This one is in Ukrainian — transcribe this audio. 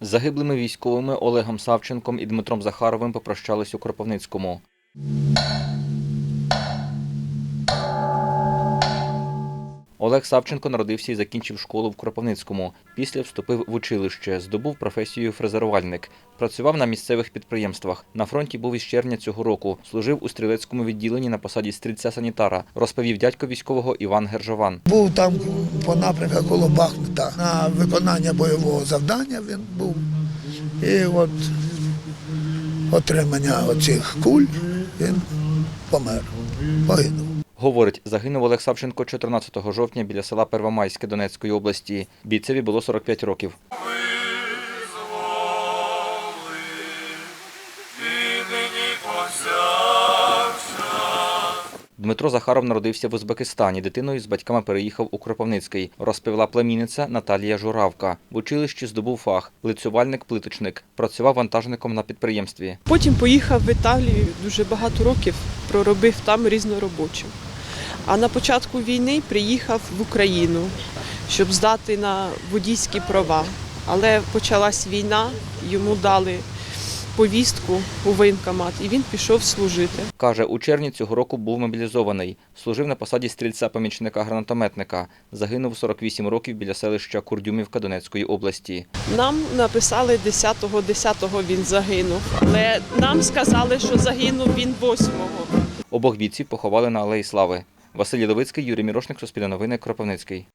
Загиблими військовими Олегом Савченком і Дмитром Захаровим попрощались у Кропивницькому. Олег Савченко народився і закінчив школу в Кропивницькому. Після вступив в училище, здобув професію фрезерувальник. Працював на місцевих підприємствах. На фронті був із червня цього року. Служив у стрілецькому відділенні на посаді стрільця-санітара, розповів дядько військового Іван Гержован. Був там по напрямках коло Бахмута. На виконання бойового завдання він був. І от отримання оцих куль він помер, загинув. Говорить, загинув Олег Савченко 14 жовтня біля села Первомайське Донецької області. Бійцеві було 45 років. Дмитро Захаров народився в Узбекистані. Дитиною з батьками переїхав у Кропивницький. Розповіла племінниця Наталія Журавка. В училищі здобув фах лицювальник-плиточник. Працював вантажником на підприємстві. Потім поїхав в Італію, дуже багато років проробив там різноробочим. А на початку війни приїхав в Україну, щоб здати на водійські права. Але почалась війна, йому дали повістку у воєнкомат, і він пішов служити. Каже, у червні цього року був мобілізований. Служив на посаді стрільця-помічника гранатометника. Загинув 48 років біля селища Курдюмівка Донецької області. Нам написали 10-го, 10-го він загинув. Але нам сказали, що загинув він 8-го. Обох бійців поховали на Алеї Слави. Василь Левицький, Юрій Мірошник, Суспільне новини, Кропивницький.